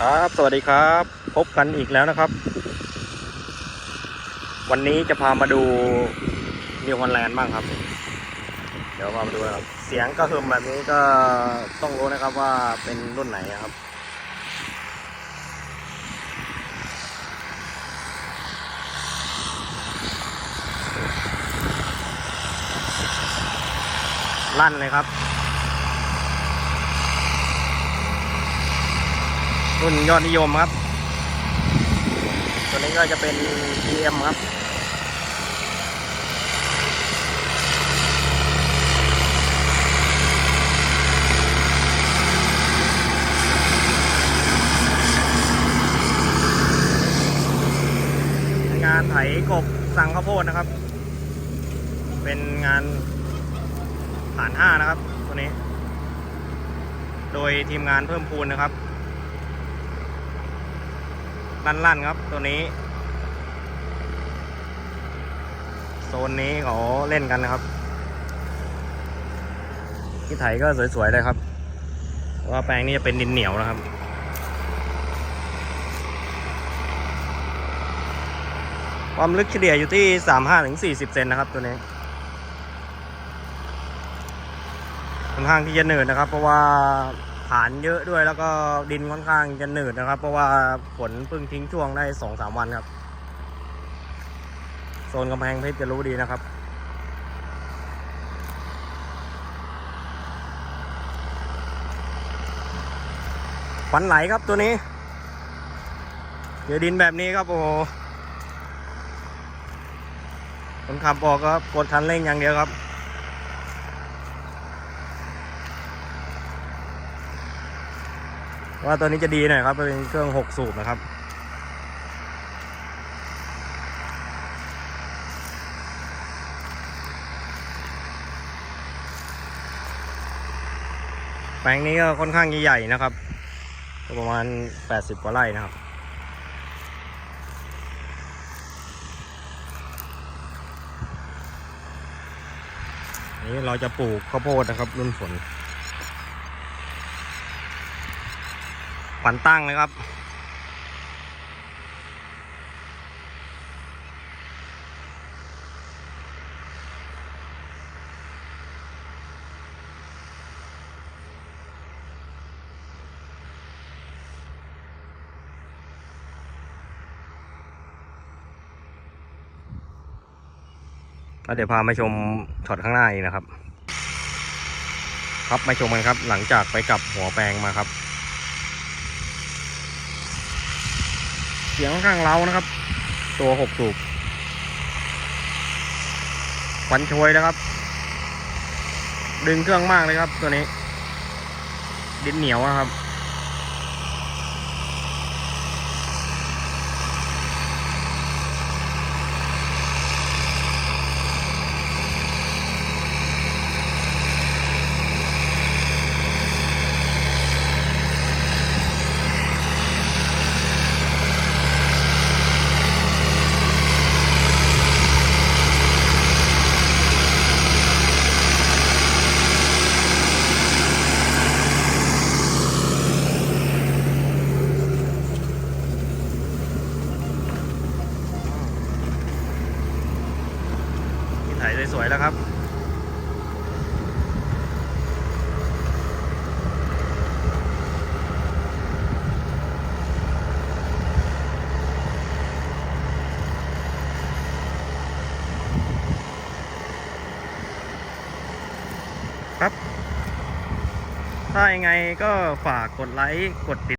ครับสวัสดีครับ พบกันอีกแล้วนะครับ วันนี้จะพามาดูนิวฮอลแลนด์บ้างครับ เดี๋ยวพามาดูนะครับ เสียงก็คือแบบนี้ก็ต้องรู้นะครับว่าเป็นรุ่นไหนนะครับ ลั่นเลยครับ รุ่นยอดนิยมครับ ตัวนี้ก็จะเป็น GM ครับงานไถกบสั่งข้าวโพดนะครับ เป็นงานฐานห้านะครับ ตัวนี้ โดยทีมงานเพิ่มพูนนะครับ ลั่นๆครับตัวนี้ โซนนี้เขาเล่นกันนะครับที่ไถก็สวยๆเลยครับว่าแปลงนี้จะเป็นดินเหนียวนะครับความลึกเฉลี่ยอยู่ที่ 35-40 เซนนะครับตัวนี้ค่อนข้างที่จะหนืดนะครับ เพราะว่า ฐานเยอะด้วยแล้วก็ดินค่อนข้างจะหนืดนะครับ เพราะว่าฝนเพิ่งทิ้งช่วงได้สองสามวันครับโซนกำแพงเพชรจะรู้ดีนะครับฟันไหลครับตัวนี้เจอดินแบบนี้ครับโอ้โหคนขับบอกก็กดคันเร่งอย่างเดียวครับ ว่าตัวนี้จะดีหน่อยครับเป็นเครื่อง6สูบนะครับแปลงนี้ก็ค่อนข้างใหญ่ๆนะครับ ประมาณ 80 กว่าไร่นะครับนี่เราจะปลูกข้าวโพดนะครับรุ่นฝน ขวัญตั้งเลยครับ แล้วเดี๋ยวพามาชมช็อตข้างหน้าอีกนะครับ ครับมาชมกันครับหลังจากไปกลับหัวแปลงมาครับ เสียงค่อนข้างเล้านะครับ ตัวหกสูบควันช่วยนะครับ ดึงเครื่องมากเลยครับตัวนี้ ดินเหนียวครับ ถ่ายสวยๆแล้วครับครับ ถ้ายังไงก็ฝากกดไลค์ กดติด